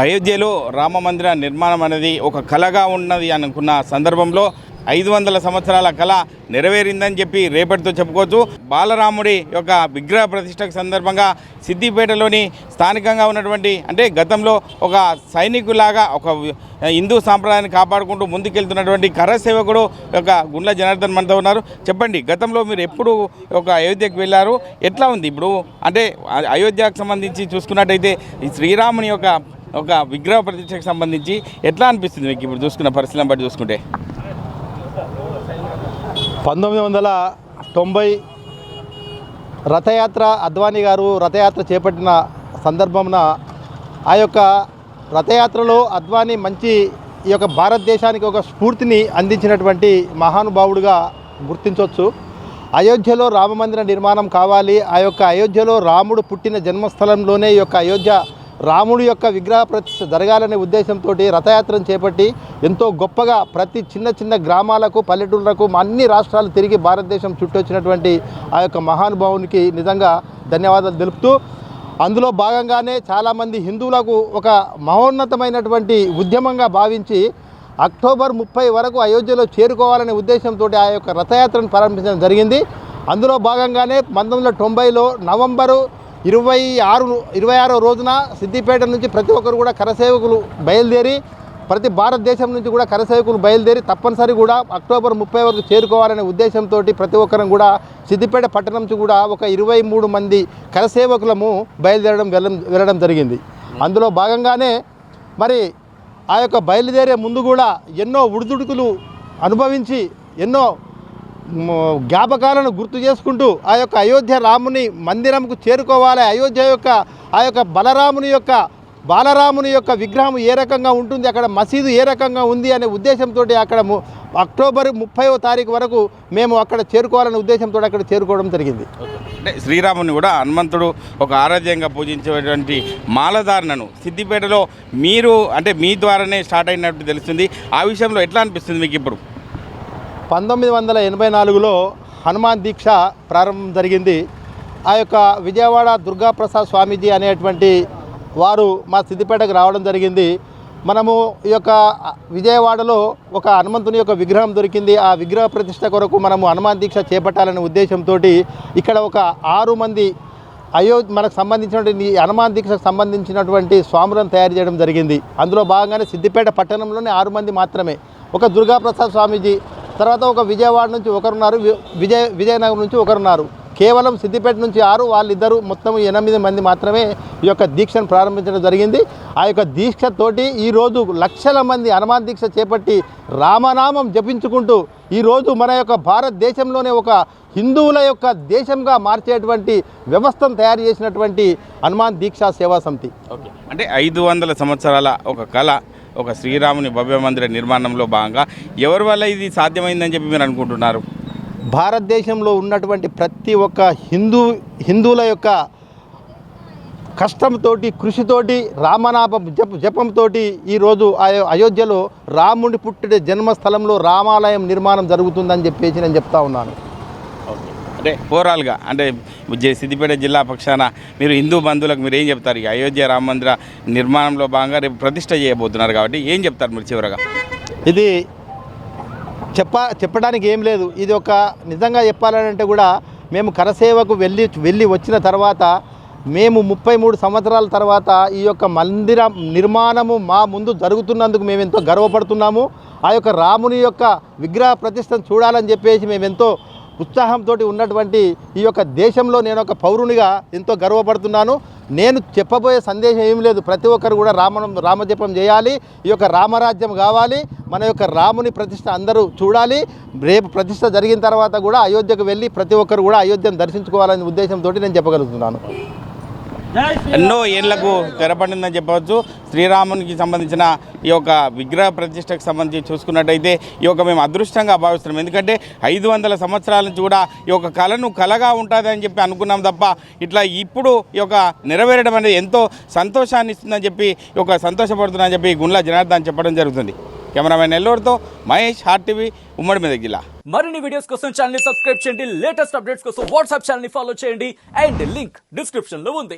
అయోధ్యలో రామ మందిర నిర్మాణం అనేది ఒక కళగా ఉన్నది అనుకున్న సందర్భంలో ఐదు వందల సంవత్సరాల కళ నెరవేరిందని చెప్పి రేపటితో చెప్పుకోవచ్చు. బాలరాముడి యొక్క విగ్రహ ప్రతిష్టకు సందర్భంగా సిద్దిపేటలోని స్థానికంగా ఉన్నటువంటి అంటే గతంలో ఒక సైనికులాగా ఒక హిందూ సాంప్రదాయాన్ని కాపాడుకుంటూ ముందుకెళ్తున్నటువంటి కర సేవకుడు యొక్క గుండ్ల జనార్దన్ మనతో ఉన్నారు. చెప్పండి గతంలో మీరు ఎప్పుడు ఒక అయోధ్యకు వెళ్ళారు? ఎట్లా ఉంది ఇప్పుడు? అంటే అయోధ్యకు సంబంధించి చూసుకున్నట్టయితే ఈ శ్రీరాముని యొక్క ఒక విగ్రహ ప్రతిష్టకు సంబంధించి ఎట్లా అనిపిస్తుంది మీకు ఇప్పుడు చూసుకున్న పరిస్థితులను బట్టి చూసుకుంటే? పంతొమ్మిది వందల తొంభై రథయాత్ర అద్వానీ గారు రథయాత్ర చేపట్టిన సందర్భమున ఆ యొక్క రథయాత్రలో అద్వానీ మంచి ఈ యొక్క భారతదేశానికి ఒక స్ఫూర్తిని అందించినటువంటి మహానుభావుడుగా గుర్తించవచ్చు అయోధ్యలో రామమందిర నిర్మాణం కావాలి ఆ యొక్క అయోధ్యలో రాముడు పుట్టిన జన్మస్థలంలోనే ఈ యొక్క అయోధ్య రాముడి యొక్క విగ్రహ ప్రతిష్ట జరగాలనే ఉద్దేశంతో రథయాత్రను చేపట్టి ఎంతో గొప్పగా ప్రతి చిన్న చిన్న గ్రామాలకు పల్లెటూళ్ళకు అన్ని రాష్ట్రాలు తిరిగి భారతదేశం చుట్టొచ్చినటువంటి ఆ యొక్క మహానుభావునికి నిజంగా ధన్యవాదాలు తెలుపుతూ అందులో భాగంగానే చాలామంది హిందువులకు ఒక మహోన్నతమైనటువంటి ఉద్యమంగా భావించి అక్టోబర్ ముప్పై వరకు అయోధ్యలో చేరుకోవాలనే ఉద్దేశంతో ఆ యొక్క రథయాత్రను ప్రారంభించడం జరిగింది. అందులో భాగంగానే పంతొమ్మిది వందల తొంభైలో నవంబరు ఇరవై ఆరు ఇరవై ఆరో రోజున సిద్దిపేట నుంచి ప్రతి ఒక్కరు కూడా కరసేవకులు బయలుదేరి ప్రతి భారతదేశం నుంచి కూడా కరసేవకులు బయలుదేరి తప్పనిసరి కూడా అక్టోబర్ ముప్పై వరకు చేరుకోవాలనే ఉద్దేశంతో ప్రతి ఒక్కరం కూడా సిద్దిపేట పట్టణం నుంచి కూడా ఒక ఇరవై మూడు మంది కరసేవకులము బయలుదేరడం వెళ్ళడం వెళ్ళడం జరిగింది. అందులో భాగంగానే మరి ఆ యొక్క బయలుదేరే ముందు కూడా ఎన్నో ఉడుదుడుకులు అనుభవించి ఎన్నో జ్ఞాపకాలను గుర్తు చేసుకుంటూ ఆ యొక్క అయోధ్య రాముని మందిరంకు చేరుకోవాలి. అయోధ్య యొక్క ఆ యొక్క బలరాముని యొక్క బాలరాముని యొక్క విగ్రహం ఏ రకంగా ఉంటుంది అక్కడ మసీదు ఏ రకంగా ఉంది అనే ఉద్దేశంతో అక్కడ అక్టోబర్ ముప్పైవ తారీఖు వరకు మేము అక్కడ చేరుకోవాలనే ఉద్దేశంతో అక్కడ చేరుకోవడం జరిగింది. అంటే శ్రీరాముని కూడా హనుమంతుడు ఒక ఆరాధ్యంగా పూజించేటువంటి మాలధారణను సిద్దిపేటలో మీరు అంటే మీ ద్వారానే స్టార్ట్ అయినట్టు తెలుస్తుంది. ఆ విషయంలో ఎట్లా అనిపిస్తుంది మీకు ఇప్పుడు? పంతొమ్మిది వందల ఎనభై నాలుగులో హనుమాన్ దీక్ష ప్రారంభం జరిగింది. ఆ యొక్క విజయవాడ దుర్గాప్రసాద్ స్వామీజీ అనేటువంటి వారు మా సిద్దిపేటకు రావడం జరిగింది. మనము ఈ యొక్క విజయవాడలో ఒక హనుమంతుని యొక్క విగ్రహం దొరికింది. ఆ విగ్రహ ప్రతిష్ట కొరకు మనము హనుమాన్ దీక్ష చేపట్టాలనే ఉద్దేశంతో ఇక్కడ ఒక ఆరు మంది అయో మనకు సంబంధించినటువంటి హనుమాన్ దీక్షకు సంబంధించినటువంటి స్వాములను తయారు చేయడం జరిగింది. అందులో భాగంగానే సిద్దిపేట పట్టణంలోనే ఆరు మంది మాత్రమే. ఒక దుర్గాప్రసాద్ స్వామీజీ తర్వాత ఒక విజయవాడ నుంచి ఒకరున్నారు వి- విజయ విజయనగరం నుంచి ఒకరున్నారు. కేవలం సిద్దిపేట నుంచి ఆరు వాళ్ళిద్దరు మొత్తం ఎనిమిది మంది మాత్రమే ఈ యొక్క దీక్షను ప్రారంభించడం జరిగింది. ఆ యొక్క దీక్షతోటి ఈరోజు లక్షల మంది హనుమాన్ దీక్ష చేపట్టి రామనామం జపించుకుంటూ ఈరోజు మన యొక్క భారతదేశంలోనే ఒక హిందువుల యొక్క దేశంగా మార్చేటువంటి వ్యవస్థను తయారు చేసినటువంటి హనుమాన్ దీక్షా సేవా సమితి. ఓకే. అంటే ఐదు వందల సంవత్సరాల ఒక కళ. ఒక శ్రీరాముని భవ్య మందిర నిర్మాణంలో భాగంగా ఎవరి వల్ల ఇది సాధ్యమైందని చెప్పి మీరు అనుకుంటున్నారు? భారతదేశంలో ఉన్నటువంటి ప్రతి ఒక్క హిందూ హిందువుల యొక్క కష్టంతోటి కృషితోటి రామనామ జప జపంతో ఈరోజు అయోధ్యలో రాముడి పుట్టిన జన్మస్థలంలో రామాలయం నిర్మాణం జరుగుతుందని చెప్పేసి నేను చెప్తా ఉన్నాను. అంటే ఓవరాల్గా అంటే సిద్దిపేట జిల్లా పక్షాన మీరు హిందూ బంధువులకు మీరు ఏం చెప్తారు? ఈ అయోధ్య రామ మందిర నిర్మాణంలో భాగంగా రేపు ప్రతిష్ట చేయబోతున్నారు కాబట్టి ఏం చెప్తారు మీరు చివరగా? ఇది చెప్ప చెప్పడానికి ఏం లేదు. ఇది ఒక నిజంగా చెప్పాలంటే కూడా మేము కరసేవకు వెళ్ళి వెళ్ళి వచ్చిన తర్వాత మేము ముప్పై మూడు సంవత్సరాల తర్వాత ఈ యొక్క మందిర నిర్మాణము మా ముందు జరుగుతున్నందుకు మేము ఎంతో గర్వపడుతున్నాము. ఆ యొక్క రాముని యొక్క విగ్రహ ప్రతిష్టను చూడాలని చెప్పేసి మేము ఎంతో ఉత్సాహంతో ఉన్నటువంటి ఈ యొక్క దేశంలో నేను ఒక పౌరునిగా ఎంతో గర్వపడుతున్నాను. నేను చెప్పబోయే సందేశం ఏం లేదు. ప్రతి ఒక్కరు కూడా రామ రామజపం చేయాలి. ఈ యొక్క రామరాజ్యం కావాలి. మన యొక్క రాముని ప్రతిష్ట అందరూ చూడాలి. రేపు ప్రతిష్ట జరిగిన తర్వాత కూడా అయోధ్యకు వెళ్ళి ప్రతి ఒక్కరు కూడా అయోధ్యను దర్శించుకోవాలనే ఉద్దేశంతో నేను చెప్పగలుగుతున్నాను. ఎన్నో ఏళ్ళకు తెరపడిందని చెప్పవచ్చు. శ్రీరామునికి సంబంధించిన ఈ యొక్క విగ్రహ ప్రతిష్టకు సంబంధించి చూసుకున్నట్టయితే ఈ యొక్క మేము అదృష్టంగా భావిస్తున్నాం. ఎందుకంటే ఐదు వందల సంవత్సరాల నుంచి కూడా ఈ యొక్క కళను కళగా ఉంటుంది అని చెప్పి అనుకున్నాం తప్ప ఇట్లా ఇప్పుడు ఈ యొక్క నెరవేరడం అనేది ఎంతో సంతోషాన్ని ఇస్తుందని చెప్పి ఈ యొక్క సంతోషపడుతుందని చెప్పి గుండ్ల జనార్దన్ చెప్పడం జరుగుతుంది. కెమెరామెన్ నెల్లూరుతో మహేష్ హార్ట్ టీవీ ఉమ్మడి మీద జిల్లా. మరిన్ని వీడియోస్ కోసం ఛానల్ సబ్స్క్రైబ్ చేయండి. లేటెస్ట్ అప్డేట్స్ కోసం వాట్సాప్ ఛానల్ ఫాలో చేయండి. అండ్ లింక్ డిస్క్రిప్షన్లో ఉంది.